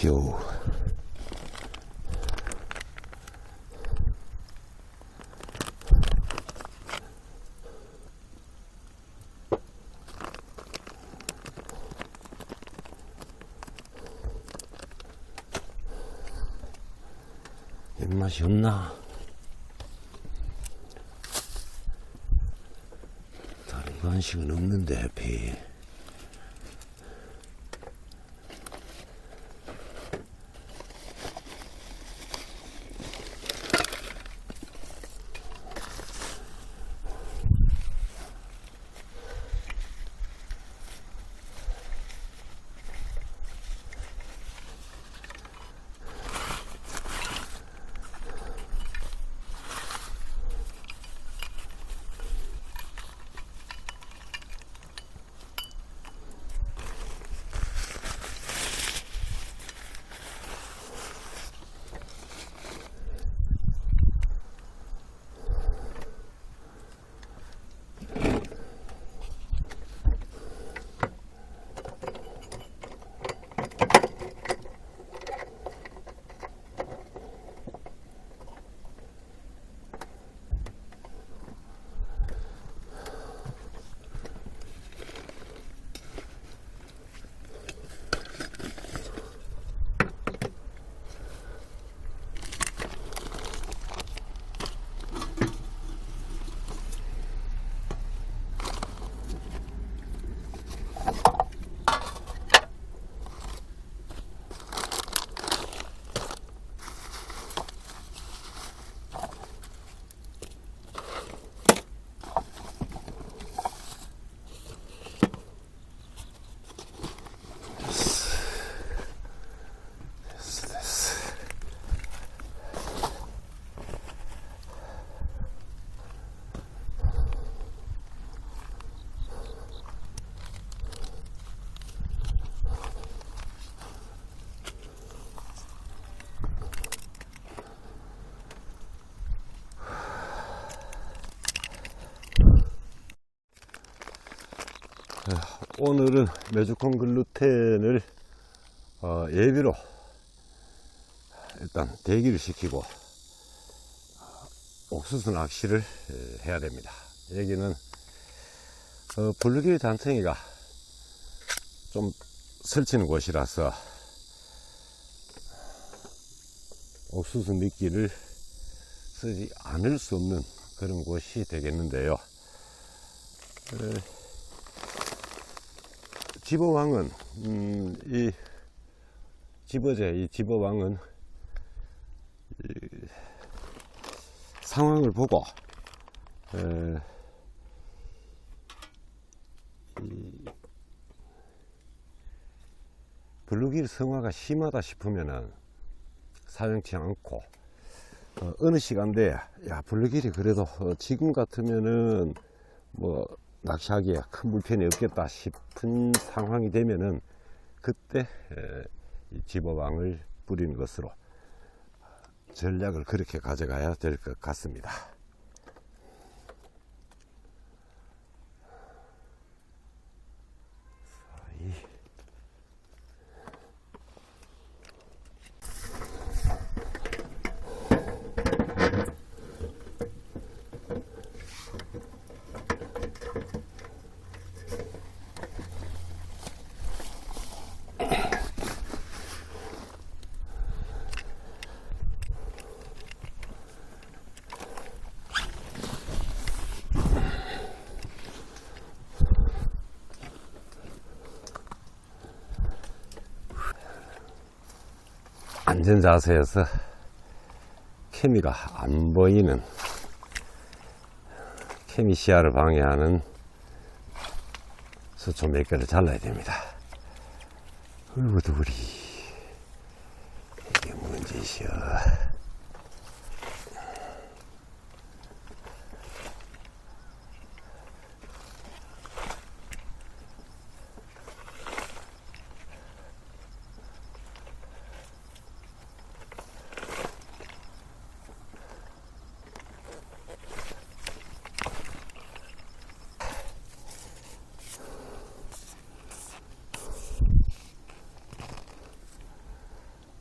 뷰. 입맛이 없나? 다른 간식은 없는데, 해피. 오늘은 메주콘 글루텐을 어, 예비로 일단 대기를 시키고 옥수수 낚시를 에, 해야 됩니다. 여기는 어, 블루길 잔챙이가 좀 설치는 곳이라서 옥수수 미끼를 쓰지 않을 수 없는 그런 곳이 되겠는데요. 에, 집어왕은 음, 이 집어제 이 집어왕은 이 상황을 보고 에, 이 블루길 성화가 심하다 싶으면은 사용치 않고 어, 느 시간대에 야 블루길이 그래도 어, 지금 같으면은 뭐 낚시하기에 큰 불편이 없겠다 싶은 상황이 되면은 그때 집어왕을 뿌리는 것으로 전략을 그렇게 가져가야 될 것 같습니다. 안전 자세에서 케미가 안 보이는 케미 시야를 방해하는 수초 몇 개를 잘라야 됩니다. 어이구 두리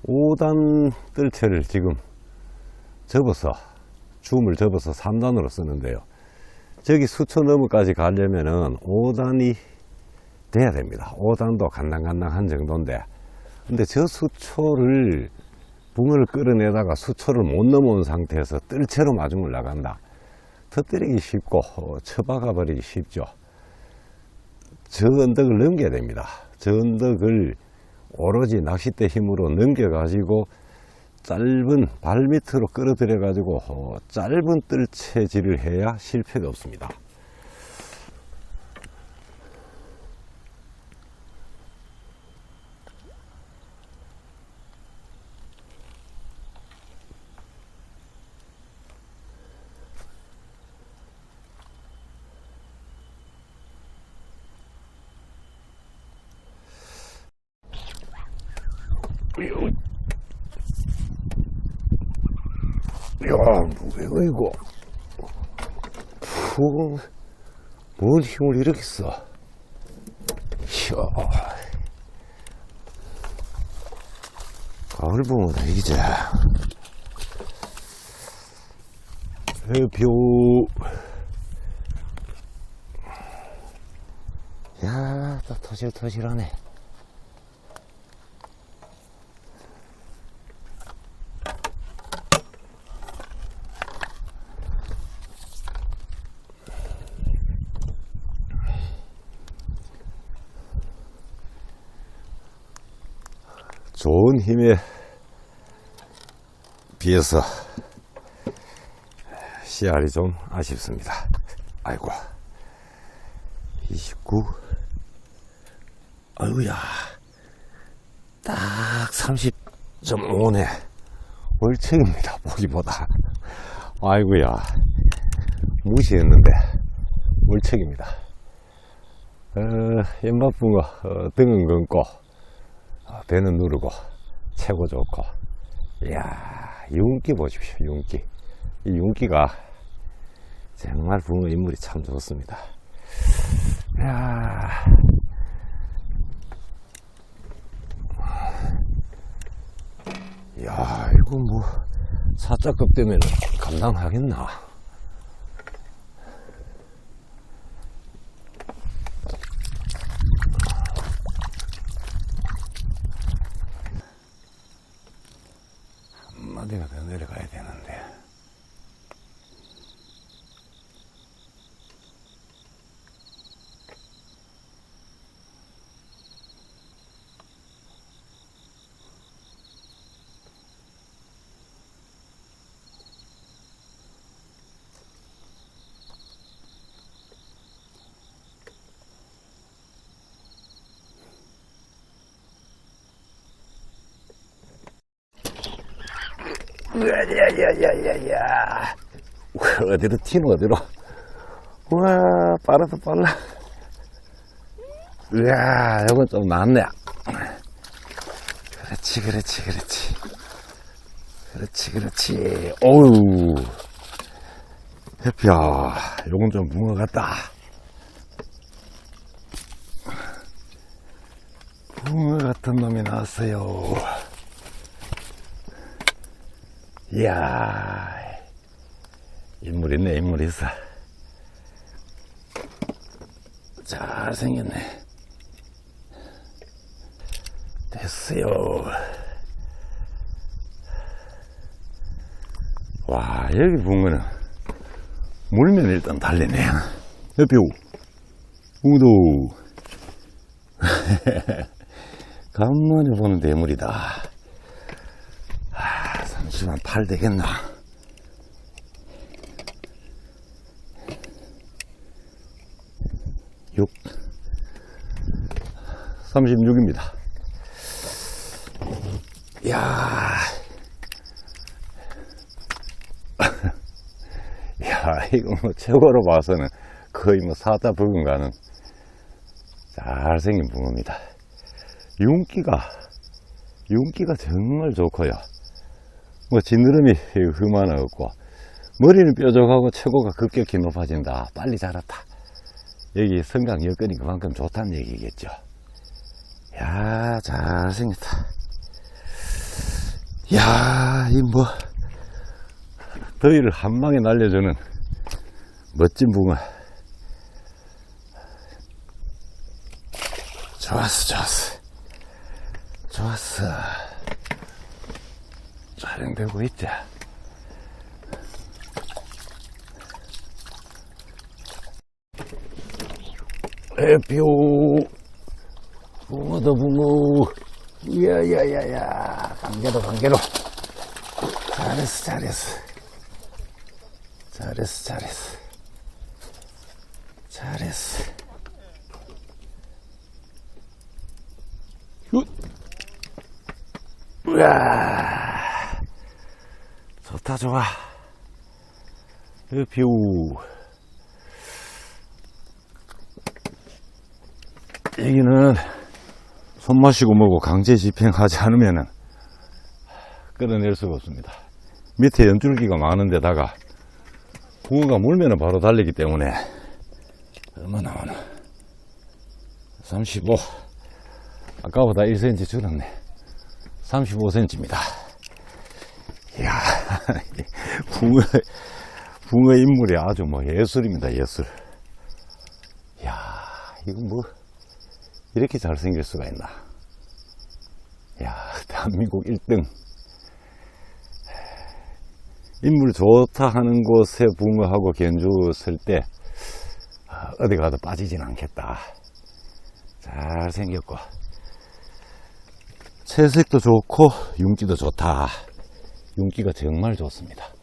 5단 뜰채를 지금 접어서 줌을 접어서 3단으로 쓰는데요. 저기 수초 너머까지 가려면은 5단이 돼야 됩니다. 5단도 간당간당한 정도인데 근데 저 수초를 붕어를 끌어내다가 수초를 못 넘어온 상태에서 뜰채로 마중을 나간다. 터뜨리기 쉽고 어, 쳐박아 버리기 쉽죠. 저 언덕을 넘겨야 됩니다. 저 언덕을 오로지 낚싯대 힘으로 넘겨가지고 짧은 발 밑으로 끌어들여 가지고 어, 짧은 뜰채질을 해야 실패가 없습니다. 야, 뭐야 이거? 푸, 뭔 힘을 이렇게 써? 이야. 가을 붕어다, 이제. 해표. 야, 또 터질 터질하네. 좋은 힘에 비해서 씨알이 좀 아쉽습니다. 아이고. 29. 아이고야. 딱 30.5네. 월척입니다. 보기보다. 아이고야. 무시했는데. 월척입니다. 어, 연밥붕어 어, 등은 감고 어, 배는 누르고 최고 좋고 이야 윤기 보십시오 윤기. 이 윤기가 정말 붕어 인물이 참 좋습니다. 이야. 야 이거 뭐 사자급 되면 감당하겠나 한마디가 더 내려가야 되는데. 야야야야야야. 어디로 튀노 어디로? 우와 빠르다 빨라. 이야 이건 좀 낫네. 그렇지 그렇지 그렇지. 그렇지 그렇지. 어우. 해피야 요건 좀 붕어 같다. 붕어 같은 놈이 나왔어요 이야, 인물 있네, 인물 있어. 잘생겼네. 됐어요. 와, 여기 보면은, 물면 일단 달리네. 옆에 오. 우도. 간만에 보는 대물이다. 잠시만 팔 되겠나? 육 36입니다. 야 야, 이거 뭐 최고로 봐서는 거의 뭐 사자 부근가는 잘생긴 붕어입니다. 윤기가, 윤기가 정말 좋고요. 뭐 지느러미 흠 하나 없고 머리는 뾰족하고 최고가 급격히 높아진다 빨리 자랐다 여기 성강 여건이 그만큼 좋다는 얘기겠죠 야 잘생겼다 야, 이 뭐, 더위를 한 방에 날려주는 멋진 붕어. 좋았어, 좋았어. 좋았어. 촬영되고 있자. 에피오. 붕어다, 붕어. 야야야야. 관계로 관계로. 잘했어 잘했어. 잘했어 잘했어. 잘했어. 굿 우와 좋다 좋아. 뷰 여기는 손 마시고 뭐고 강제 집행하지 않으면은 끌어낼 수가 없습니다. 밑에 연줄기가 많은 데다가 붕어가 물면은 바로 달리기 때문에 얼마 나오나 35 아까보다 1cm 줄었네. 35cm입니다 이야 붕어 붕어 인물이 아주 뭐 예술입니다 예술 이야 이건 뭐 이렇게 잘생길 수가 있나. 야, 대한민국 1등. 인물 좋다 하는 곳에 붕어하고 견주 쓸 때, 아, 어디 가도 빠지진 않겠다. 잘생겼고, 채색도 좋고, 윤기도 좋다. 윤기가 정말 좋습니다.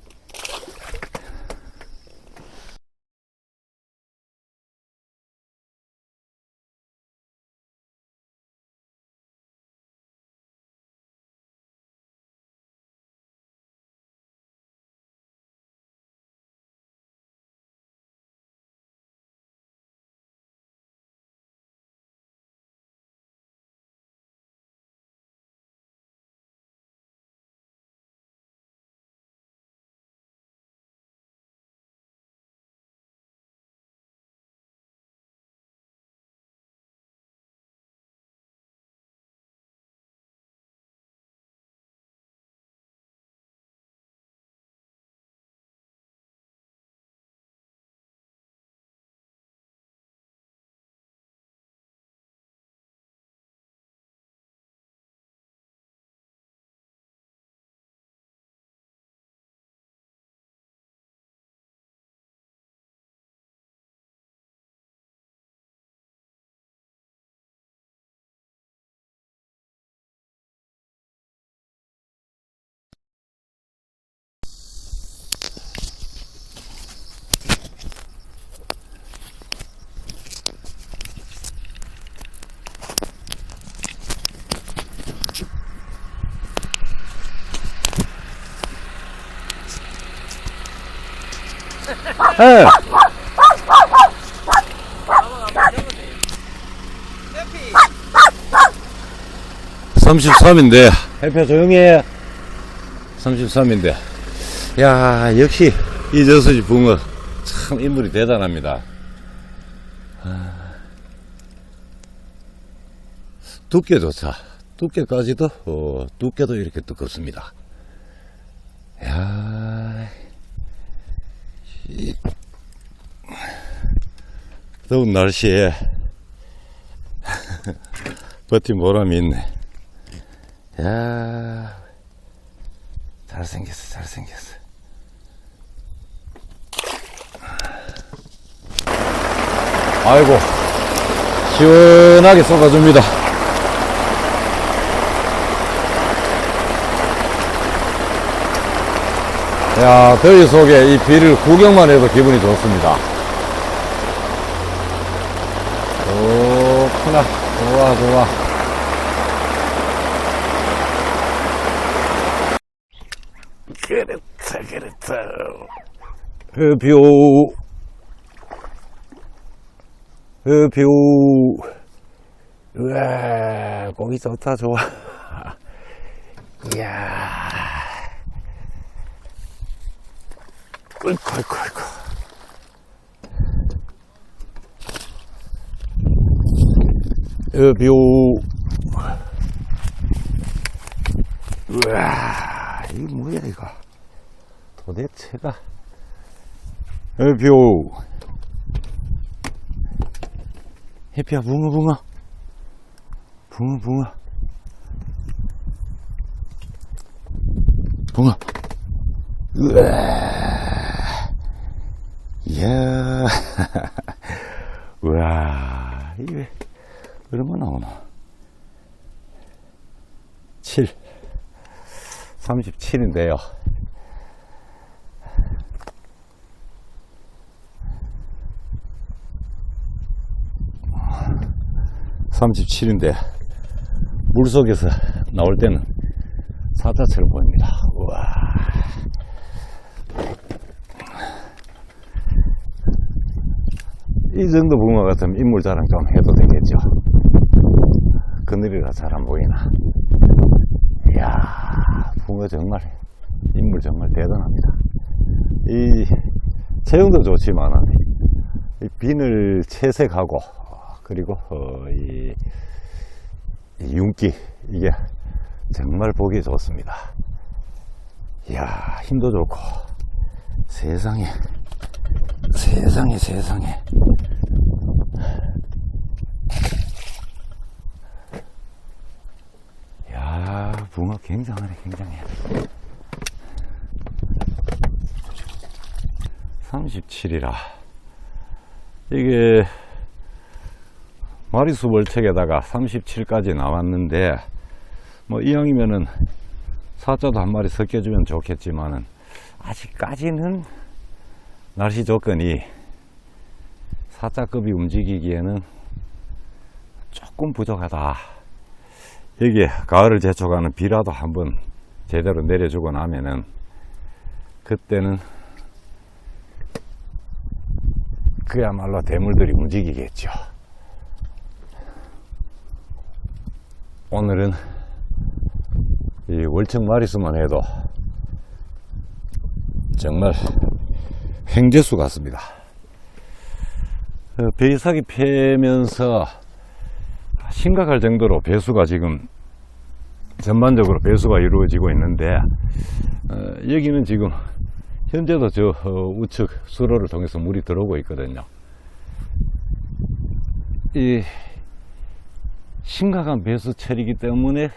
예. 33인데. 해표 조용히 해. 33인데. 야 역시 이 저수지 붕어 참 인물이 대단합니다. 아, 두께조차 두께까지도 어, 두께도 이렇게 두껍습니다. 야. 이, 더운 날씨에 버틴 보람이 있네. 야 잘생겼어 잘생겼어. 아이고 시원하게 쏟아줍니다 야 더위 속에 이 비를 구경만 해도 기분이 좋습니다. 좋구나. 좋아 좋아. 그렇다 그렇다. 흡요. 흡요. 우와 고기 좋다 좋아. 이야 어이구 어이구 어이구 흡요 우와 이거 뭐야, 이거. 도대체가. 해피오. 해피야, 붕어, 붕어. 붕어, 붕어. 붕어. 으아. 이야. 우와. 이게 왜 얼마나 나오나? 7. 37인데요. (37인데) 물속에서 나올 때는 사자처럼 보입니다 우와 이 정도 붕어 같으면 인물 자랑 좀 해도 되겠죠. 그늘이라 잘 안 보이나. 이야 붕어 정말 인물 정말 대단합니다. 이 체형도 좋지만 이 비늘 채색하고 그리고 어, 이, 이 윤기 이게 정말 보기 좋습니다. 이야 힘도 좋고 세상에 세상에 세상에. 야 붕어 굉장하네 굉장해. 37이라. 이게 마리수 월책에다가 37까지 나왔는데 뭐 이왕이면은 사자도 한 마리 섞여주면 좋겠지만은 아직까지는 날씨 조건이 사자급이 움직이기에는 조금 부족하다. 여기에 가을을 재촉하는 비라도 한번 제대로 내려주고 나면은 그때는 그야말로 대물들이 움직이겠죠. 오늘은 이 월척 마리수만 해도 정말 횡재수 같습니다. 어, 배이삭이 패면서 심각할 정도로 배수가 지금 전반적으로 배수가 이루어지고 있는데 어, 여기는 지금 현재도 저 어, 우측 수로를 통해서 물이 들어오고 있거든요. 이 심각한 배수철이기 때문에 에,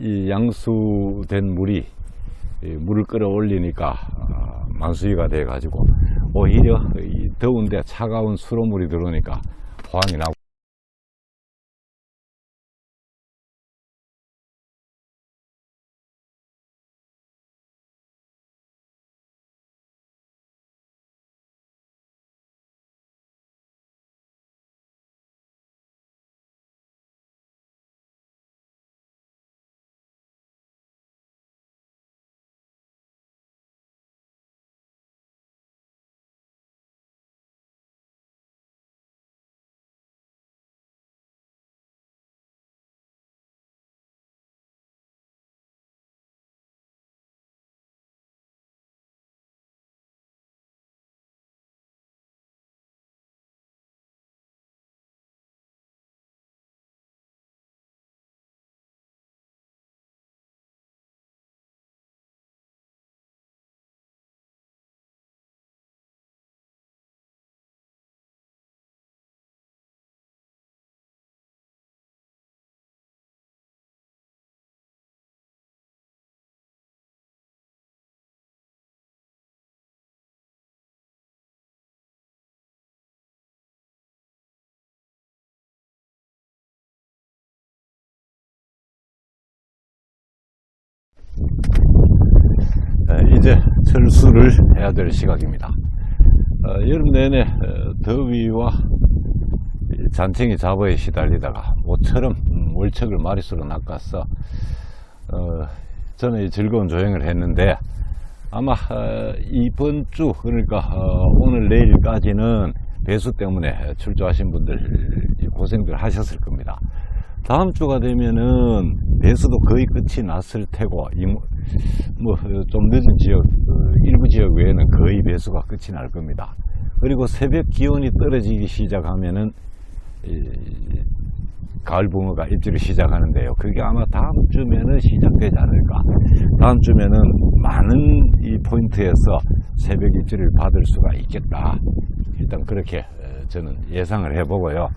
이 양수된 물이 이 물을 끌어올리니까 아, 만수위가 돼 가지고 오히려 이 더운데 차가운 수로물이 들어오니까 호황이 나고 이제 철수를 해야 될 시각입니다. 어, 여름 내내 어, 더위와 이 잔챙이 잡어에 시달리다가 모처럼 음, 월척을 마리수로 낚았어 어, 저는 이 즐거운 조행을 했는데 아마 어, 이번 주 그러니까 어, 오늘 내일까지는 배수 때문에 출조하신 분들 이 고생들 하셨을 겁니다. 다음 주가 되면은 배수도 거의 끝이 났을 테고 뭐 좀 늦은 지역 어, 일부 지역 외에는 거의 배수가 끝이 날 겁니다. 그리고 새벽 기온이 떨어지기 시작하면은 이 가을 붕어가 입질을 시작하는데요. 그게 아마 다음 주면은 시작되지 않을까. 다음 주면은 많은 이 포인트에서 새벽 입질을 받을 수가 있겠다. 일단 그렇게 어, 저는 예상을 해보고요.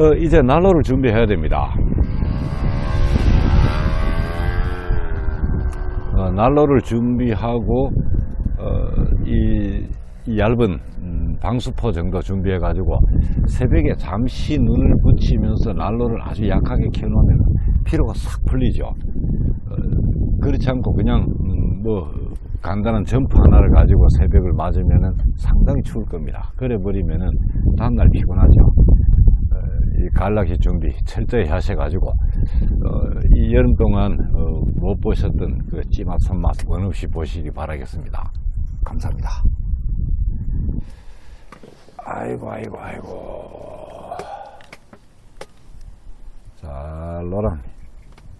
어, 이제 난로를 준비해야 됩니다. 어, 난로를 준비하고 어, 이, 이 얇은 음, 방수포 정도 준비해 가지고 새벽에 잠시 눈을 붙이면서 난로를 아주 약하게 켜놓으면 피로가 싹 풀리죠. 어, 그렇지 않고 그냥 음, 뭐 간단한 점프 하나를 가지고 새벽을 맞으면 상당히 추울 겁니다. 그래 버리면은 다음날 피곤하죠. 갈라기 준비 철저히 하셔가지고 어, 이 여름 동안 어, 못 보셨던 그 찌맛 손맛 원 없이 보시기 바라겠습니다. 감사합니다. 아이고 아이고 아이고 자 노랑